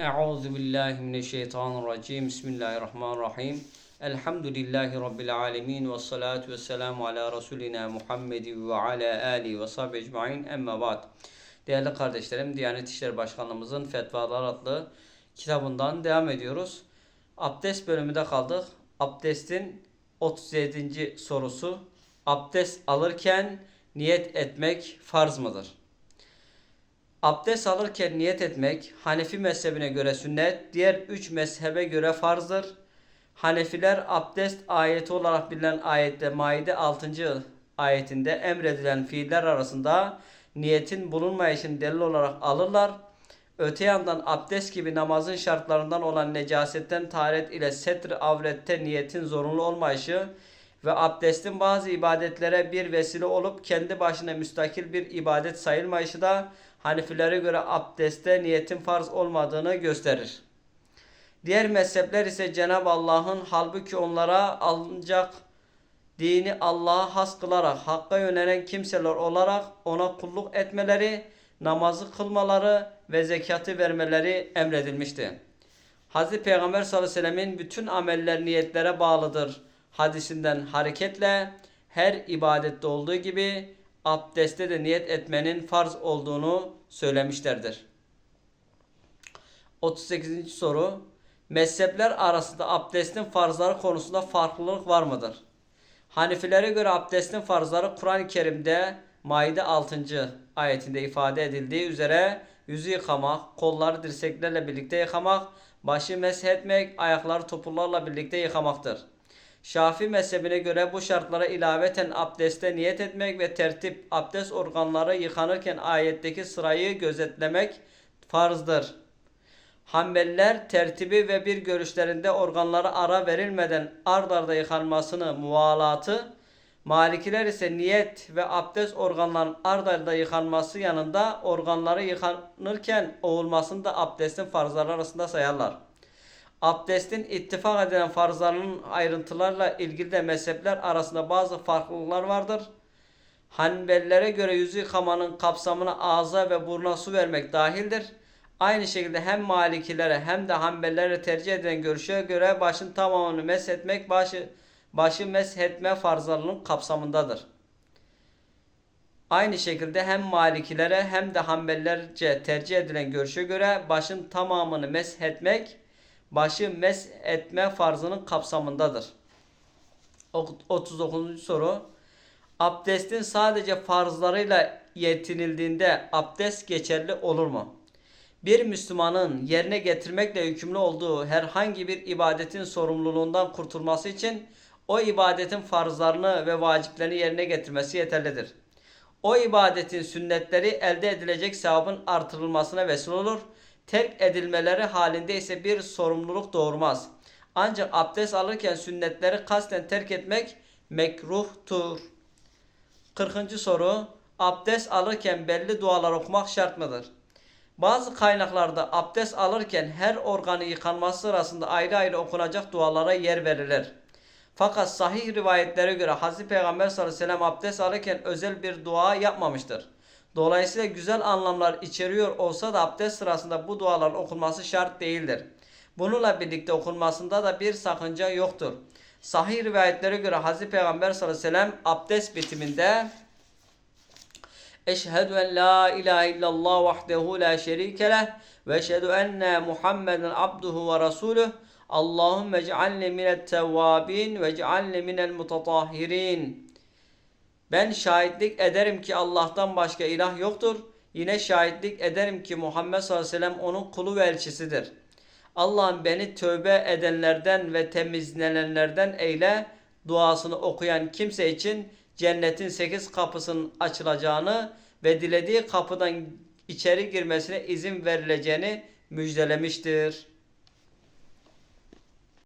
Euzu billahi mineşşeytanirracim. Bismillahirrahmanirrahim. Elhamdülillahi rabbil alamin ve salatu vesselamu ala rasulina Muhammed ve ala ali ve sahbihi ecmaîn. Emma ba'd. Değerli kardeşlerim, Diyanet İşleri Başkanlığımızın Fetvalar adlı kitabından devam ediyoruz. Abdest bölümünde kaldık. Abdestin 37. sorusu. Abdest alırken niyet etmek farz mıdır? Abdest alırken niyet etmek Hanefi mezhebine göre sünnet, diğer üç mezhebe göre farzdır. Hanefiler abdest ayeti olarak bilinen ayette Maide 6. ayetinde emredilen fiiller arasında niyetin bulunmayışını delil olarak alırlar. Öte yandan abdest gibi namazın şartlarından olan necasetten taharet ile setr avrette niyetin zorunlu olmayışı ve abdestin bazı ibadetlere bir vesile olup kendi başına müstakil bir ibadet sayılmayışı da Hanefilere göre abdeste niyetin farz olmadığını gösterir. Diğer mezhepler ise Cenab-ı Allah'ın halbuki onlara ancak dini Allah'a has kılarak hakka yönelen kimseler olarak ona kulluk etmeleri, namazı kılmaları ve zekatı vermeleri emredilmişti. Hz. Peygamber sallallahu aleyhi ve sellemin bütün ameller niyetlere bağlıdır hadisinden hareketle her ibadette olduğu gibi abdeste de niyet etmenin farz olduğunu söylemişlerdir. 38. soru Mezhepler arasında abdestin farzları konusunda farklılık var mıdır? Hanifilere göre abdestin farzları Kur'an-ı Kerim'de Maide 6. ayetinde ifade edildiği üzere yüzü yıkamak, kolları dirseklerle birlikte yıkamak, başı meshetmek, ayakları topuklarla birlikte yıkamaktır. Şafi mezhebine göre bu şartlara ilaveten abdeste niyet etmek ve tertip abdest organları yıkanırken ayetteki sırayı gözetlemek farzdır. Hanbeliler tertibi ve bir görüşlerinde organlara ara verilmeden ard arda yıkanmasını muvalatı, Malikiler ise niyet ve abdest organların ard arda yıkanması yanında organları yıkanırken oğulmasını da abdestin farzları arasında sayarlar. Abdestin ittifak edilen farzlarının ayrıntılarla ilgili de mezhepler arasında bazı farklılıklar vardır. Hanbelilere göre yüzü yıkamanın kapsamına ağza ve buruna su vermek dahildir. Aynı şekilde hem Malikilere hem de Hanbelilere tercih edilen görüşe göre başın tamamını meshetmek başı, başı meshetme farzlarının kapsamındadır. Aynı şekilde hem Malikilere hem de Hanbelilerce tercih edilen görüşe göre başın tamamını meshetmek başı mes etme farzının kapsamındadır. 39. soru. Abdestin sadece farzlarıyla yetinildiğinde abdest geçerli olur mu? Bir Müslümanın yerine getirmekle yükümlü olduğu herhangi bir ibadetin sorumluluğundan kurtulması için o ibadetin farzlarını ve vaciplerini yerine getirmesi yeterlidir. O ibadetin sünnetleri elde edilecek sevabın artırılmasına vesile olur terk edilmeleri halinde ise bir sorumluluk doğurmaz. Ancak abdest alırken sünnetleri kasten terk etmek mekruhtur. 40. soru Abdest alırken belli dualar okumak şart mıdır? Bazı kaynaklarda abdest alırken her organı yıkanması sırasında ayrı ayrı okunacak dualara yer verilir. Fakat sahih rivayetlere göre Hz. Peygamber sallallahu aleyhi ve sellem abdest alırken özel bir dua yapmamıştır. Dolayısıyla güzel anlamlar içeriyor olsa da abdest sırasında bu duaların okunması şart değildir. Bununla birlikte okunmasında da bir sakınca yoktur. Sahih rivayetlere göre Hz. Peygamber sallallahu aleyhi ve sellem abdest bitiminde Eşhedü en la ilahe illallah vahdehu la şerike leh ve eşhedü enne Muhammeden abduhu ve resuluh Allahümme ec'alni minet tevvabin ve ec'alni minel mutatahhirin ben şahitlik ederim ki Allah'tan başka ilah yoktur. Yine şahitlik ederim ki Muhammed sallallahu aleyhi ve sellem onun kulu ve elçisidir. Allah'ım beni tövbe edenlerden ve temizlenenlerden eyle duasını okuyan kimse için cennetin sekiz kapısının açılacağını ve dilediği kapıdan içeri girmesine izin verileceğini müjdelemiştir.